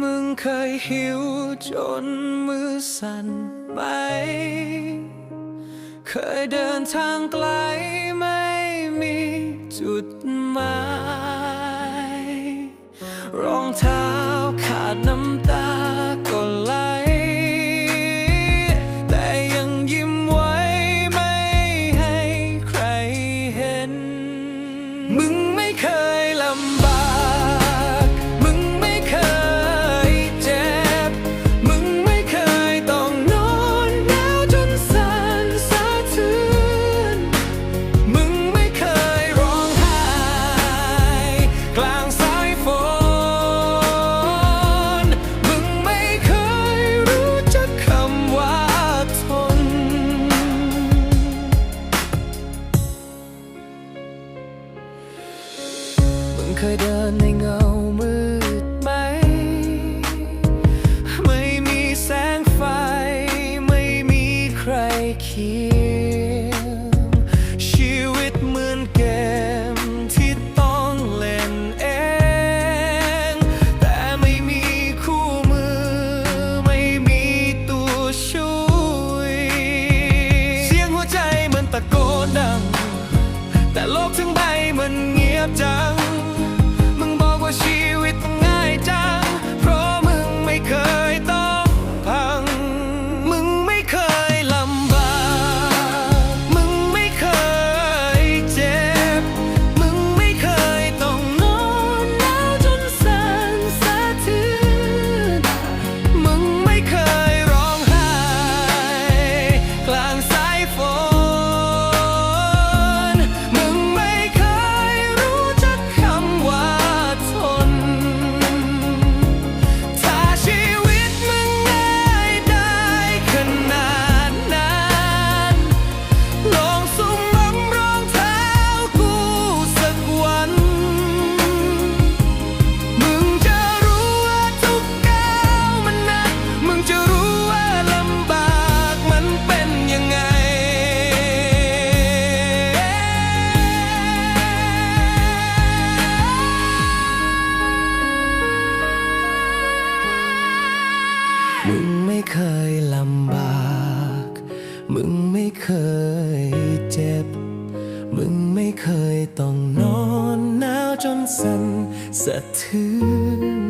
มึงเคยหิวจนมือสั่นไหม เคยเดินทางไกลไม่มีจุดหมาย เคยเดินในเงามืดไหม ไม่มีแสงไฟ ไม่มีใครเคียง ชีวิตเหมือนเกมที่ต้องเล่นเอง แต่ไม่มีคู่มือ ไม่มีตัวช่วย เสียงหัวใจมันตะโกนดัง แต่โลกทั้งใบมันเงียบจัง เคยลำบาก มึงไม่เคยเจ็บ มึงไม่เคยต้องนอนหนาวจนสั่นสะเทือน